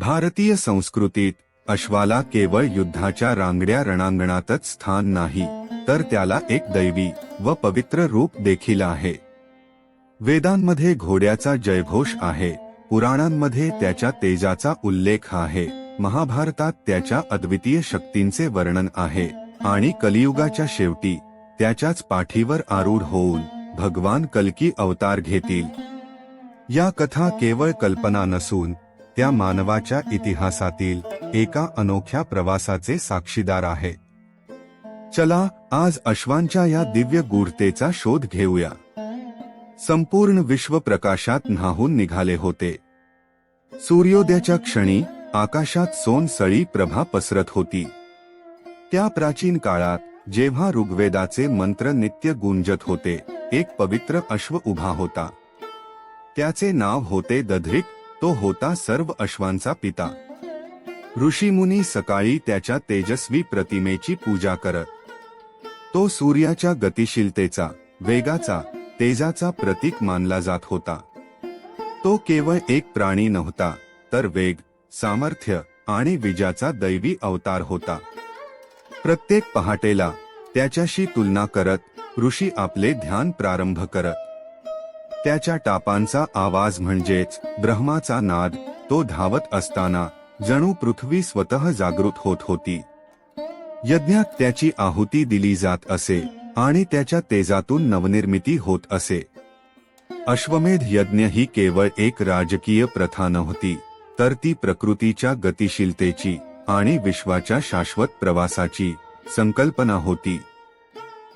भारतीय संस्कृतीत अश्वाला केवळ युद्धाच्या रांगड्या रणांगणातच स्थान नाही तर त्याला एक दैवी व पवित्र रूप देखील आहे. वेदांमध्ये घोड्याचा जयघोष आहे पुराणांमध्ये त्याच्या तेजाचा उल्लेख आहे महाभारतात त्याच्या अद्वितीय शक्तींचे वर्णन आहे आणि कलियुगाच्या शेवटी त्याच्याच पाठीवर आरूढ होऊन भगवान कल्की अवतार घेतील. या कथा केवळ कल्पना नसून त्या मानवाच्या इतिहासातील एका अनोख्या प्रवासाचे साक्षीदार आहे. चला आज अश्वांच्या या दिव्य गूढतेचा शोध घेऊया. संपूर्ण विश्व प्रकाशात न्हाहून निघाले होते. सूर्योदयाच्या क्षणी आकाशात सोनसळी प्रभा पसरत होती. त्या प्राचीन काळात जेव्हा ऋग्वेदाचे मंत्र नित्य गुंजत होते एक पवित्र अश्व उभा होता. त्याचे नाव होते दधिक तो होता सर्व अश्वांचा पिता. ऋषीमुनी सकाळी त्याच्या तेजस्वी प्रतिमेची पूजा करत. तो सूर्याच्या गतिशीलतेचा वेगाचा तेजाचा प्रतीक मानला जात होता. तो केवळ एक प्राणी नव्हता तर वेग सामर्थ्य आणि विजाचा दैवी अवतार होता. प्रत्येक पहाटेला त्याच्याशी तुलना करत ऋषी आपले ध्यान प्रारंभ करत. त्याच्या टापांचा आवाज म्हणजेच ब्रह्माचा नाद तो धावत असताना जणू पृथ्वी स्वतः जागृत होत होती. यज्ञात त्याची आहुती दिली जात असे आणि त्याच्या तेजातून नवनिर्मिती होत असे. अश्वमेध यज्ञ ही केवळ एक राजकीय प्रथा नव्हती तर ती प्रकृतीच्या गतिशीलतेची आणि विश्वाच्या शाश्वत प्रवासाची संकल्पना होती.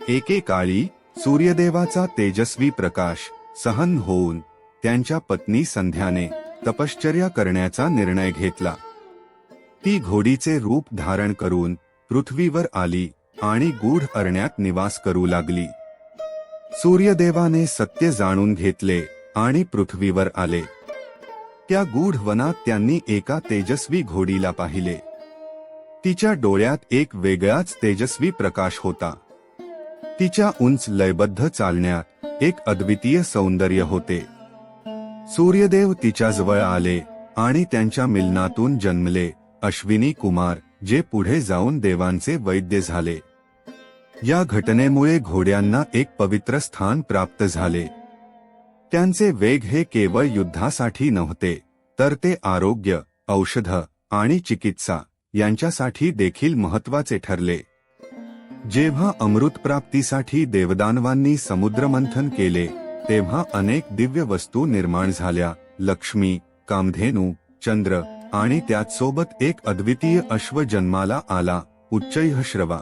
एकेकाळी सूर्यदेवाचा तेजस्वी प्रकाश सहन होऊन त्यांच्या पत्नी संध्याने तपश्चर्या करण्याचा निर्णय घेतला. ती घोडीचे रूप धारण करून पृथ्वीवर आली आणि गूढ अरण्यात निवास करू लागली. सूर्यदेवाने सत्य जाणून घेतले आणि पृथ्वीवर आले. त्या गूढ वनात त्यांनी एका तेजस्वी घोडीला पाहिले. तिच्या डोळ्यात एक वेगळाच तेजस्वी प्रकाश होता. तिच्या उंच लयबद्ध चालण्यात एक अद्वितीय सौंदर्य होते. सूर्यदेव तिच्याजवळ आले आणि त्यांच्या मिलनातून जन्मले अश्विनी कुमार जे पुढे जाऊन देवांचे वैद्य झाले. या घटनेमुळे घोड्यांना एक पवित्र स्थान प्राप्त झाले. त्यांचे वेग हे केवळ युद्धासाठी नव्हते तर ते आरोग्य औषध आणि चिकित्सा यांच्यासाठी देखील महत्त्वाचे ठरले. जेव्हा अमृत प्राप्तीसाठी देवदानवांनी समुद्रमंथन केले तेव्हा अनेक दिव्य वस्तू निर्माण झाल्या लक्ष्मी कामधेनू चंद्र आणि त्याचसोबत एक अद्वितीय अश्व जन्माला आला उच्चैहश्रवा.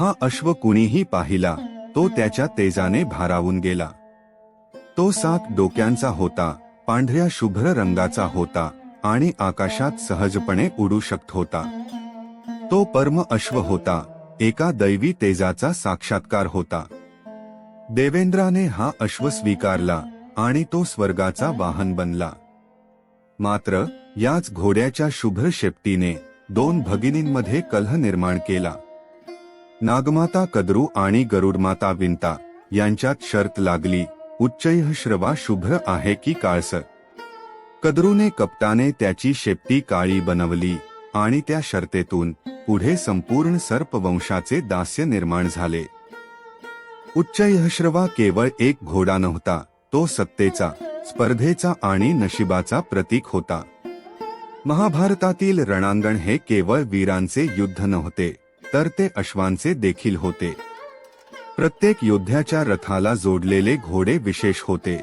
हा अश्व कुणीही पाहिला तो त्याच्या तेजाने भारावून गेला. तो सात डोक्यांचा होता पांढऱ्या शुभ्र रंगाचा होता आणि आकाशात सहजपणे उडू शकत होता. तो परम अश्व होता एका दैवी तेजाचा साक्षात्कार होता. देवेंद्राने हा अश्व स्वीकारला आणि तो स्वर्गाचा वाहन बनला. मात्र याच घोड्याच्या शुभ्र शेपटीने दोन भगिनींमध्ये कलह निर्माण केला. नागमाता कद्रू आणि गरुडमाता विंता यांच्यात शर्त लागली उच्चैः श्रवा शुभ्र आहे की काळसर? कद्रूने कपटाने त्याची शेपटी काळी बनवली. आणि त्या शर्तेतून पुढे संपूर्ण सर्पवंशाचे दास्य निर्माण झाले. उच्चयश्रवा केवळ एक घोडा नव्हता तो सत्तेचा स्पर्धेचा आणि नशिबाचा प्रतीक होता. महाभारतातील रणांगण हे केवळ वीरांचे युद्ध नव्हते तर ते अश्वांचे देखील होते. प्रत्येक योद्ध्याच्या रथाला जोडलेले घोडे विशेष होते.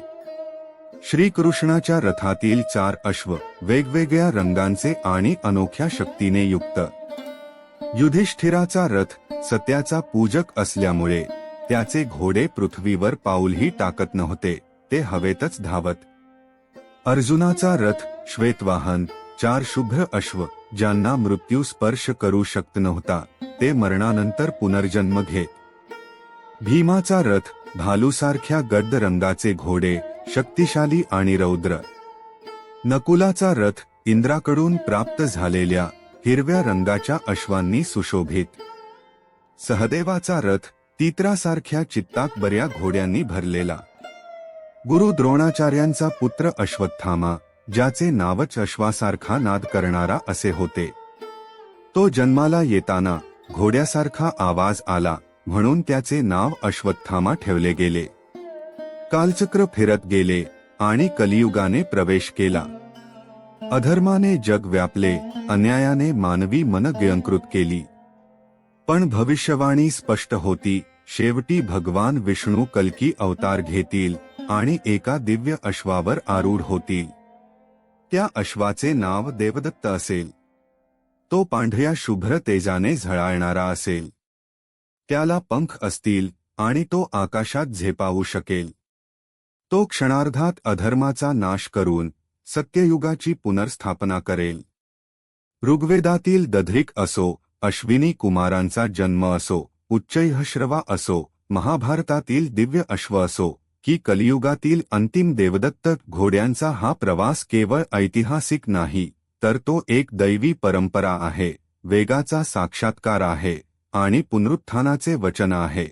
श्रीकृष्णाच्या रथातील चार अश्व वेगवेगळ्या रंगांचे आणि अनोख्या शक्तीने युक्त. युधिष्ठिराचा रथ सत्याचा पूजक असल्यामुळे त्याचे घोडे पृथ्वीवर पाऊलही टाकत नव्हते ते हवेतच धावत. अर्जुनाचा रथ श्वेतवाहन चार शुभ्र अश्व ज्यांना मृत्यू स्पर्श करू शकत नव्हता ते मरणानंतर पुनर्जन्म घेत. भीमाचा रथ भालूसारख्या गड्ड रंगाचे घोडे शक्तिशाली आणि रौद्र. नकुलाचा रथ इंद्राकडून प्राप्त झालेल्या हिरव्या रंगाच्या अश्वांनी सुशोभित. सहदेवाचा रथ तित्रासारख्या चित्ताक बऱ्या घोड्यांनी भरलेला. गुरु द्रोणाचार्यांचा पुत्र अश्वत्थामा ज्याचे नावच अश्वासारखा नाद करणारा असे होते. तो जन्माला येताना घोड्यासारखा आवाज आला म्हणून त्याचे नाव अश्वत्थामा ठेवले गेले. कालचक्र फिरत गेले आणि कलियुगाने प्रवेश केला. अधर्माने जग व्यापले अन्यायाने मानवी मन गयंकृत केली. पण भविष्यवाणी स्पष्ट होती शेवटी भगवान विष्णू कल्की अवतार घेतील आणि एका दिव्य अश्वावर आरूढ होतील. त्या अश्वाचे नाव देवदत्त असेल. तो पांढऱ्या शुभ्र तेजाने झळाळणारा असेल. त्याला पंख असतील आणि तो आकाशात झेपावू शकेल. तो क्षणार्धात अधर्माचा नाश करून सत्ययुगाची पुनर्स्थापना करेल. ऋग्वेदातील दध्रिक असो अश्विनी कुमारांचा जन्म असो उच्चैहश्रवा असो महाभारतातील दिव्य अश्व असो की कलियुगातील अंतिम देवदत्त घोड्यांचा हा प्रवास केवळ ऐतिहासिक नाही तर तो एक दैवी परंपरा आहे वेगाचा साक्षात्कार आहे आणि पुनरुत्थानाचे वचन आहे.